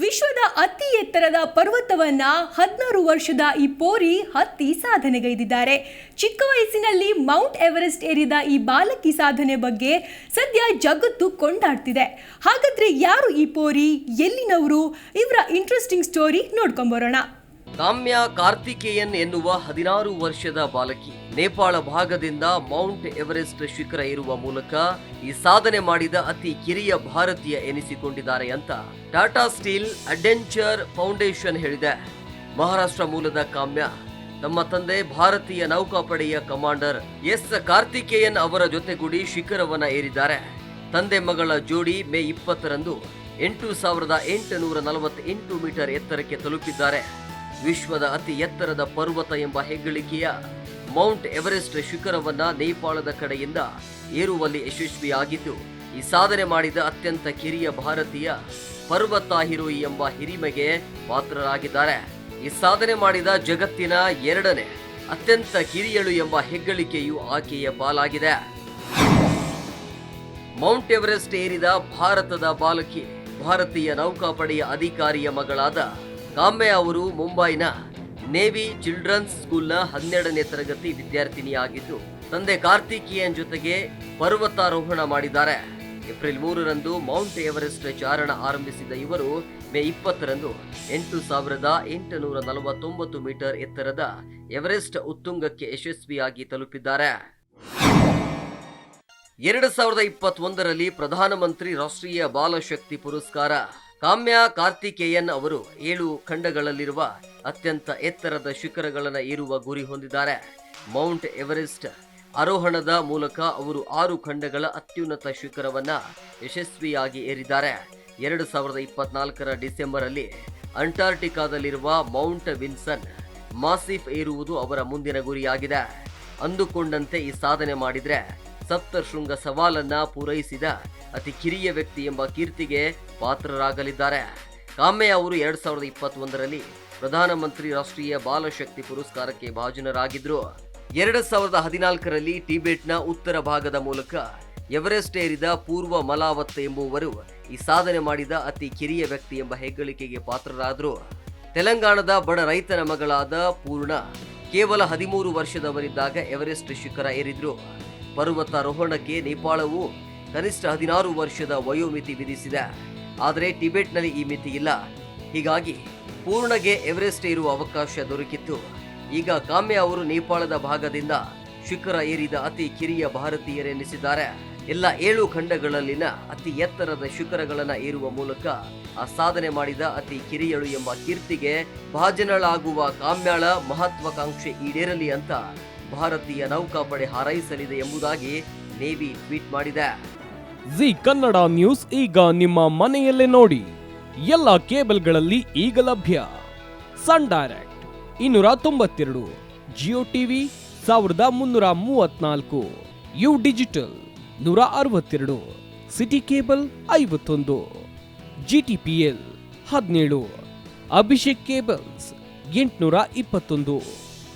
ವಿಶ್ವದ ಅತಿ ಎತ್ತರದ ಪರ್ವತವನ್ನ ಹದಿನಾರು ವರ್ಷದ ಈ ಪೋರಿ ಹತ್ತಿ ಸಾಧನೆಗೈದಿದ್ದಾರೆ ಚಿಕ್ಕ ವಯಸ್ಸಿನಲ್ಲಿ ಮೌಂಟ್ ಎವರೆಸ್ಟ್ ಏರಿದ ಈ ಬಾಲಕಿ ಸಾಧನೆ ಬಗ್ಗೆ ಸದ್ಯ ಜಗತ್ತು ಕೊಂಡಾಡ್ತಿದೆ. ಹಾಗಾದ್ರೆ ಯಾರು ಈ ಪೋರಿ? ಎಲ್ಲಿನವರು? ಇವರ ಇಂಟ್ರೆಸ್ಟಿಂಗ್ ಸ್ಟೋರಿ ನೋಡ್ಕೊಂಬರೋಣ. ಕಾಮ್ಯ ಕಾರ್ತಿಕೇಯನ್ ಎನ್ನುವ ಹದಿನಾರು ವರ್ಷದ ಬಾಲಕಿ. ನೇಪಾಳ ಭಾಗದಿಂದ ಮೌಂಟ್ ಎವರೆಸ್ಟ್ ಶಿಖರ ಇರುವ ಮೂಲಕ ಈ ಸಾಧನೆ ಮಾಡಿದ ಅತಿ ಕಿರಿಯ ಭಾರತೀಯ ಎನಿಸಿಕೊಂಡಿದ್ದಾರೆ ಅಂತ ಟಾಟಾ ಸ್ಟೀಲ್ ಅಡ್ವೆಂಚರ್ ಫೌಂಡೇಶನ್ ಹೇಳಿದೆ. ಮಹಾರಾಷ್ಟ್ರ ಮೂಲದ ಕಾಮ್ಯ. ತಮ್ಮ ತಂದೆ ಭಾರತೀಯ ನೌಕಾಪಡೆಯ ಕಮಾಂಡರ್ ಎಸ್ ಕಾರ್ತಿಕೇಯನ್ ಅವರ ಜೊತೆಗೂಡಿ ಶಿಖರವನ್ನ ಏರಿದ್ದಾರೆ. ತಂದೆ ಮಗಳ ಜೋಡಿ ಮೇ ಇಪ್ಪತ್ತರಂದು ಎಂಟು ಸಾವಿರದ ಎಂಟುನೂರ ನಲವತ್ತೆಂಟು ಮೀಟರ್ ಎತ್ತರಕ್ಕೆ ತಲುಪಿದ್ದಾರೆ. ವಿಶ್ವದ ಅತಿ ಎತ್ತರದ ಪರ್ವತ ಎಂಬ ಹೆಗ್ಗಳಿಕೆಯ ಮೌಂಟ್ ಎವರೆಸ್ಟ್ ಶಿಖರವನ್ನ ನೇಪಾಳದ ಕಡೆಯಿಂದ ಏರುವಲ್ಲಿ ಯಶಸ್ವಿಯಾಗಿದ್ದು, ಈ ಸಾಧನೆ ಮಾಡಿದ ಅತ್ಯಂತ ಕಿರಿಯ ಭಾರತೀಯ ಪರ್ವತ ಹಿರೋಯಿ ಎಂಬ ಹಿರಿಮೆಗೆ ಪಾತ್ರರಾಗಿದ್ದಾರೆ. ಈ ಸಾಧನೆ ಮಾಡಿದ ಜಗತ್ತಿನ ಎರಡನೇ ಅತ್ಯಂತ ಕಿರಿಯಳು ಎಂಬ ಹೆಗ್ಗಳಿಕೆಯು ಆಕೆಯ ಪಾಲಾಗಿದೆ. ಮೌಂಟ್ ಎವರೆಸ್ಟ್ ಏರಿದ ಭಾರತದ ಬಾಲಕಿ, ಭಾರತೀಯ ನೌಕಾಪಡೆಯ ಅಧಿಕಾರಿಯ ಮಗಳಾದ ಕಾಮ್ಯ ಅವರು ಮುಂಬೈನ ನೇವಿ ಚಿಲ್ಡ್ರನ್ಸ್ ಸ್ಕೂಲ್ನ ಹನ್ನೆರಡನೇ ತರಗತಿ ವಿದ್ಯಾರ್ಥಿನಿಯಾಗಿದ್ದು, ತಂದೆ ಕಾರ್ತಿಕೇಯನ್ ಜೊತೆಗೆ ಪರ್ವತಾರೋಹಣ ಮಾಡಿದ್ದಾರೆ. ಏಪ್ರಿಲ್ ಮೂರರಂದು ಮೌಂಟ್ ಎವರೆಸ್ಟ್ ಚಾರಣ ಆರಂಭಿಸಿದ ಇವರು ಮೇ ಇಪ್ಪತ್ತರಂದು ಎಂಟು ಸಾವಿರದ ಎಂಟುನೂರ ನಲವತ್ತೊಂಬತ್ತು ಮೀಟರ್ ಎತ್ತರದ ಎವರೆಸ್ಟ್ ಉತ್ತುಂಗಕ್ಕೆ ಯಶಸ್ವಿಯಾಗಿ ತಲುಪಿದ್ದಾರೆ. ಎರಡು ಸಾವಿರದ ಇಪ್ಪತ್ತೊಂದರಲ್ಲಿ ಪ್ರಧಾನಮಂತ್ರಿ ರಾಷ್ಟ್ರೀಯ ಬಾಲಶಕ್ತಿ ಪುರಸ್ಕಾರ ಕಾಮ್ಯ ಕಾರ್ತಿಕೇಯನ್ ಅವರು ಏಳು ಖಂಡಗಳಲ್ಲಿರುವ ಅತ್ಯಂತ ಎತ್ತರದ ಶಿಖರಗಳನ್ನು ಏರುವ ಗುರಿ ಹೊಂದಿದ್ದಾರೆ. ಮೌಂಟ್ ಎವರೆಸ್ಟ್ ಆರೋಹಣದ ಮೂಲಕ ಅವರು ಆರು ಖಂಡಗಳ ಅತ್ಯುನ್ನತ ಶಿಖರವನ್ನು ಯಶಸ್ವಿಯಾಗಿ ಏರಿದ್ದಾರೆ. ಎರಡು ಸಾವಿರದ ಇಪ್ಪತ್ನಾಲ್ಕರ ಡಿಸೆಂಬರಲ್ಲಿ ಅಂಟಾರ್ಟಿಕಾದಲ್ಲಿರುವ ಮೌಂಟ್ ವಿನ್ಸನ್ ಮಾಸಿಫ್ ಏರುವುದು ಅವರ ಮುಂದಿನ ಗುರಿಯಾಗಿದೆ. ಅಂದುಕೊಂಡಂತೆ ಈ ಸಾಧನೆ ಮಾಡಿದ್ರೆ ಸಪ್ತಶೃಂಗ ಸವಾಲನ್ನ ಪೂರೈಸಿದ ಅತಿ ಕಿರಿಯ ವ್ಯಕ್ತಿ ಎಂಬ ಕೀರ್ತಿಗೆ ಪಾತ್ರರಾಗಲಿದ್ದಾರೆ. ಕಾಮ್ಯ ಅವರು ಎರಡ್ ಸಾವಿರದ ಇಪ್ಪತ್ತೊಂದರಲ್ಲಿ ಪ್ರಧಾನಮಂತ್ರಿ ರಾಷ್ಟ್ರೀಯ ಬಾಲಶಕ್ತಿ ಪುರಸ್ಕಾರಕ್ಕೆ ಭಾಜನರಾಗಿದ್ರು. ಎರಡ್ ಸಾವಿರದ ಹದಿನಾಲ್ಕರಲ್ಲಿ ಟಿಬೆಟ್ನ ಉತ್ತರ ಭಾಗದ ಮೂಲಕ ಎವರೆಸ್ಟ್ ಏರಿದ ಪೂರ್ವ ಮಲಾವತ್ ಎಂಬುವರು ಈ ಸಾಧನೆ ಮಾಡಿದ ಅತಿ ಕಿರಿಯ ವ್ಯಕ್ತಿ ಎಂಬ ಹೆಗ್ಗಳಿಕೆಗೆ ಪಾತ್ರರಾದರು. ತೆಲಂಗಾಣದ ಬಡ ರೈತನ ಮಗಳಾದ ಪೂರ್ಣ ಕೇವಲ ಹದಿಮೂರು ವರ್ಷದವರಿದ್ದಾಗ ಎವರೆಸ್ಟ್ ಶಿಖರ ಏರಿದ್ರು. ಪರ್ವತಾರೋಹಣಕ್ಕೆ ನೇಪಾಳವು ಕನಿಷ್ಠ ಹದಿನಾರು ವರ್ಷದ ವಯೋಮಿತಿ ವಿಧಿಸಿದೆ. ಆದರೆ ಟಿಬೆಟ್ನಲ್ಲಿ ಈ ಮಿತಿ ಇಲ್ಲ. ಹೀಗಾಗಿ ಪೂರ್ಣಗೆ ಎವರೆಸ್ಟ್ ಏರುವ ಅವಕಾಶ ದೊರಕಿತ್ತು. ಈಗ ಕಾಮ್ಯ ಅವರು ನೇಪಾಳದ ಭಾಗದಿಂದ ಶಿಖರ ಏರಿದ ಅತಿ ಕಿರಿಯ ಭಾರತೀಯರೆನಿಸಿದ್ದಾರೆ. ಎಲ್ಲ ಏಳು ಖಂಡಗಳಲ್ಲಿನ ಅತಿ ಎತ್ತರದ ಶಿಖರಗಳನ್ನು ಏರುವ ಮೂಲಕ ಆ ಸಾಧನೆ ಮಾಡಿದ ಅತಿ ಕಿರಿಯಳು ಎಂಬ ಕೀರ್ತಿಗೆ ಭಾಜನಳಾಗುವ ಕಾಮ್ಯಾಳ ಮಹತ್ವಾಕಾಂಕ್ಷೆ ಈಡೇರಲಿ ಅಂತ ಭಾರತೀಯ ನೌಕಾಪಡೆ ಹಾರೈಸಲಿದೆ ಎಂಬುದಾಗಿ ನೇವಿ ಟ್ವೀಟ್ ಮಾಡಿದೆ. ಜಿ ಕನ್ನಡ ನ್ಯೂಸ್ ಈಗ ನಿಮ್ಮ ಮನೆಯಲ್ಲೇ ನೋಡಿ. ಎಲ್ಲ ಕೇಬಲ್ಗಳಲ್ಲಿ ಈಗ ಲಭ್ಯ. ಸನ್ ಡೈರೆಕ್ಟ್ ಇನ್ನೂರ ತೊಂಬತ್ತೆರಡು, ಜಿಯೋ ಟಿವಿ ಸಾವಿರದ ಮುನ್ನೂರ ಮೂವತ್ನಾಲ್ಕು ಯು ಡಿಜಿಟಲ್ ನೂರ ಅರವತ್ತೆರಡು, ಸಿಟಿ ಕೇಬಲ್ ಐವತ್ತೊಂದು ಜಿ ಟಿ ಪಿ ಎಲ್ ಹದಿನೇಳು, ಅಭಿಷೇಕ್ ಕೇಬಲ್ಸ್ ಎಂಟುನೂರ ಇಪ್ಪತ್ತೊಂದು.